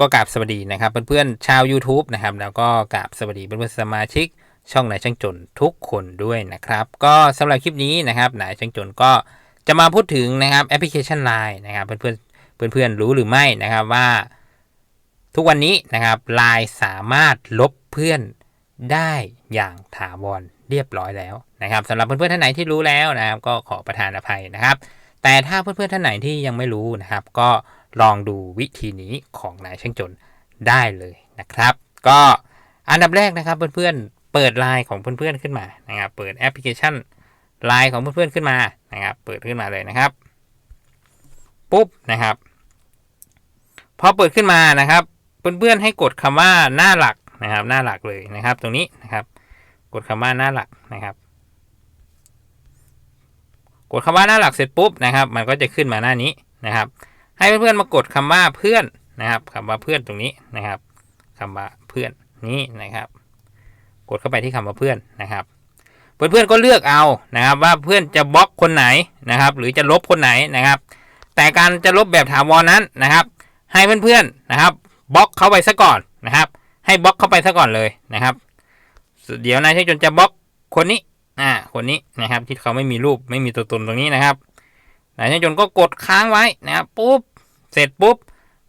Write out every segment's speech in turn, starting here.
ก็กราบสวัสดีนะครับเพื่อนๆชาว YouTube นะครับแล้วก็กราบสวัสดีเพื่อนๆสมาชิก ช่องนายช่างจนทุกคนด้วยนะครับ ก็สำหรับคลิปนี้นะครับนายช่างจนก็จะมาพูดถึงนะครับแอปพลิเคชัน Line นะครับเพื่อนๆเพื่อนๆรู้หรือไม่นะครับว่า ทุกวันนี้นะครับ Line สามารถลบเพื่อนได้อย่างถาวรเรียบร้อยแล้วนะครับสำหรับเพื่อนๆท่านไหนที่รู้แล้วนะครับ ก็ขอประทานอภัยนะครับ แต่ถ้าเพื่อนๆท่านไหนที่ยังไม่รู้นะครับ ก็ ลองดูวิธีนี้ของนายช่างจนได้เลยนะครับ ก็อันดับแรกนะครับเพื่อนๆ เปิดไลน์ของเพื่อนๆขึ้นมานะครับเปิดแอปพลิเคชันไลน์ของเพื่อนๆขึ้นมานะครับ เปิดขึ้นมาเลยนะครับ ปุ๊บนะครับ พอเปิดขึ้นมานะครับ เพื่อนๆให้กดคำว่าหน้าหลักนะครับ หน้าหลักเลยนะครับ ตรงนี้นะครับ กดคำว่าหน้าหลักนะครับ กดคำว่าหน้าหลักเสร็จปุ๊บนะครับ มันก็จะขึ้นมาหน้านี้นะครับ ให้เพื่อนๆมากดคำว่าเพื่อนนะครับคำว่าเพื่อนตรงนี้นะครับคำว่าเพื่อนนี้นะครับ กดเข้าไปที่คำว่าเพื่อนนะครับ เพื่อนๆก็เลือกเอานะครับ ว่าเพื่อนจะบล็อกคนไหนนะครับ หรือจะลบคนไหนนะครับ แต่การจะลบแบบถาวรนั้นนะครับ ให้เพื่อนๆนะครับบล็อกเข้าไปซะก่อนนะครับ ให้บล็อกเข้าไปซะก่อนเลยนะครับ เดี๋ยวนายช่างจนจะบล็อกคนนี้อ่าคนนี้นะครับที่เขาไม่มีรูปไม่มีตัวตนตรงนี้นะครับ นายช่างจนก็กดค้างไว้นะครับปุ๊บเสร็จปุ๊บ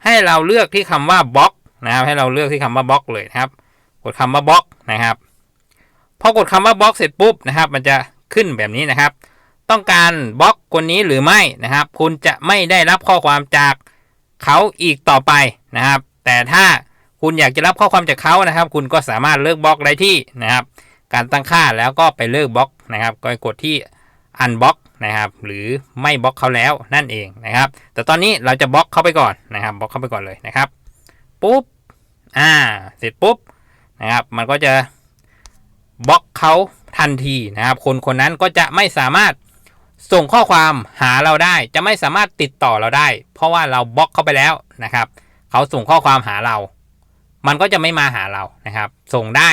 ให้เราเลือกที่คำว่าบล็อกนะครับให้เราเลือกที่คำว่าบล็อกเลยนะครับ กดคำว่าบล็อกนะครับพอกดคำว่าบล็อกเสร็จปุ๊บนะครับ มันจะขึ้นแบบนี้นะครับ ต้องการบล็อกคนนี้หรือไม่นะครับ คุณจะไม่ได้รับข้อความจากเขาอีกต่อไปนะครับ แต่ถ้าคุณอยากจะรับข้อความจากเขานะครับ คุณก็สามารถเลิกบล็อกได้ที่นะครับ การตั้งค่าแล้วก็ไปเลิกบล็อกนะครับ ก็กดที่อันบล็อก นะครับ หรือไม่บล็อกเขาแล้วนั่นเองนะครับ แต่ตอนนี้เราจะบล็อกเขาไปก่อนนะครับบล็อกเขาไปก่อนเลยนะครับปุ๊บอ่าเสร็จปุ๊บนะครับ มันก็จะบล็อกเขาทันทีนะครับ คนคนนั้นก็จะไม่สามารถส่งข้อความหาเราได้ จะไม่สามารถติดต่อเราได้ เพราะว่าเราบล็อกเขาไปแล้วนะครับเขาส่งข้อความหาเรา มันก็จะไม่มาหาเรานะครับ ส่งได้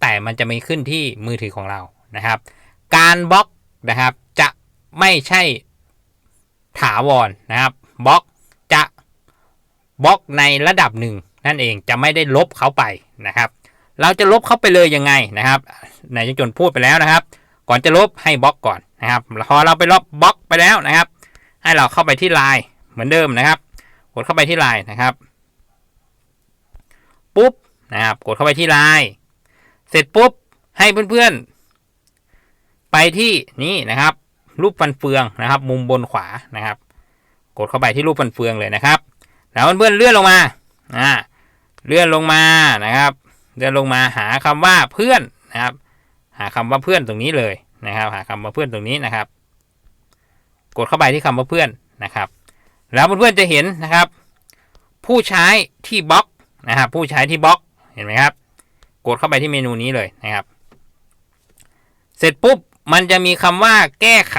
แต่มันจะไม่ขึ้นที่มือถือของเรานะครับ การบล็อกนะครับจะ ไม่ใช่ถาวรนะครับบล็อกจะบล็อกในระดับหนึ่งนั่นเองจะไม่ได้ลบเขาไปนะครับ เราจะลบเขาไปเลยยังไงนะครับนายจนพูดไปแล้วนะครับ ก่อนจะลบให้บล็อกก่อนนะครับพอเราไปลบบล็อกไปแล้วนะครับ ให้เราเข้าไปที่ไลน์เหมือนเดิมนะครับ กดเข้าไปที่ไลน์นะครับ ปุ๊บนะครับ กดเข้าไปที่ไลน์เสร็จปุ๊บให้เพื่อนๆ ไปที่นี่นะครับ รูปฟันเฟืองนะครับ มุมบนขวานะครับ กดเข้าไปที่รูปฟันเฟืองเลยนะครับ แล้วเพื่อนเลื่อนลงมาอ่าเลื่อนลงมานะครับ เลื่อนลงมาหาคำว่าเพื่อนนะครับ หาคำว่าเพื่อนตรงนี้เลยนะครับ หาคำว่าเพื่อนตรงนี้นะครับ กดเข้าไปที่คำว่าเพื่อนนะครับ แล้วเพื่อนๆจะเห็นนะครับ ผู้ใช้ที่บล็อกนะครับ ผู้ใช้ที่บล็อกเห็นไหมครับ กดเข้าไปที่เมนูนี้เลยนะครับ เสร็จปุ๊บ มันจะมีคำว่าแก้ไข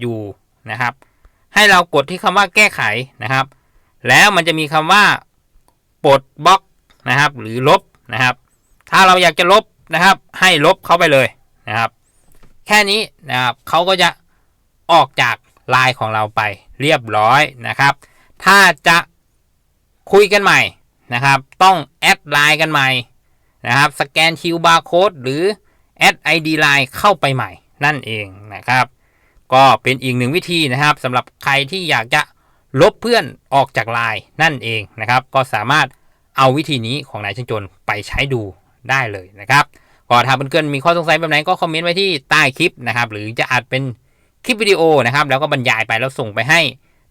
อยู่นะครับ ให้เรากดที่คำว่าแก้ไขนะครับ แล้วมันจะมีคำว่าปลดบล็อกนะครับ หรือลบนะครับ ถ้าเราอยากจะลบนะครับ ให้ลบเข้าไปเลยนะครับ แค่นี้นะครับเขาก็จะออกจากไลน์ของเราไปเรียบร้อยนะครับ ถ้าจะคุยกันใหม่นะครับ ต้องแอดไลน์กันใหม่นะครับ สแกนคิวบาร์โค้ดหรือแอด ID Line เข้าไปใหม่ นั่นเองนะครับ ก็เป็นอีกหนึ่งวิธีนะครับสำหรับใครที่อยากจะลบเพื่อนออกจากไลน์นั่นเองนะครับ ก็สามารถเอาวิธีนี้ของนายช่างจนไปใช้ดูได้เลยนะครับก็ถ้าเพื่อนๆมีข้อสงสัยแบบไหนก็คอมเมนต์ไว้ที่ใต้คลิปนะครับ หรือจะอาจเป็นคลิปวิดีโอนะครับ แล้วก็บรรยายไปแล้วส่งไปให้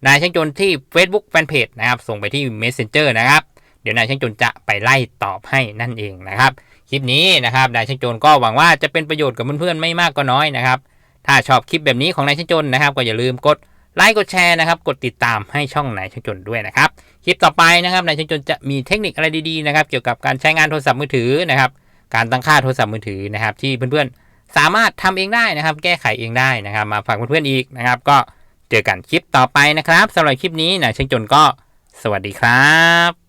นายช่างจนที่ Facebook Fanpage นะครับ ส่งไปที่ Messenger นะครับ เดี๋ยวนายช่างจนจะไปไล่ตอบให้นั่นเองนะครับ คลิปนี้นะครับนายช่างจนก็หวังว่าจะเป็นประโยชน์กับเพื่อนๆไม่มากก็น้อยนะครับ ถ้าชอบคลิปแบบนี้ของนายช่างจนนะครับ ก็อย่าลืมกดไลค์กดแชร์นะครับ กดติดตามให้ช่องนายช่างจนด้วยนะครับ คลิปต่อไปนะครับนายช่างจนจะมีเทคนิคอะไรดีๆนะครับเกี่ยวกับการใช้งานโทรศัพท์มือถือนะครับ การตั้งค่าโทรศัพท์มือถือนะครับ ที่เพื่อนๆสามารถทำเองได้นะครับ แก้ไขเองได้นะครับ มาฝากเพื่อนๆอีกนะครับ ก็เจอกันคลิปต่อไปนะครับสำหรับคลิปนี้นายช่างจนก็ สวัสดีครับ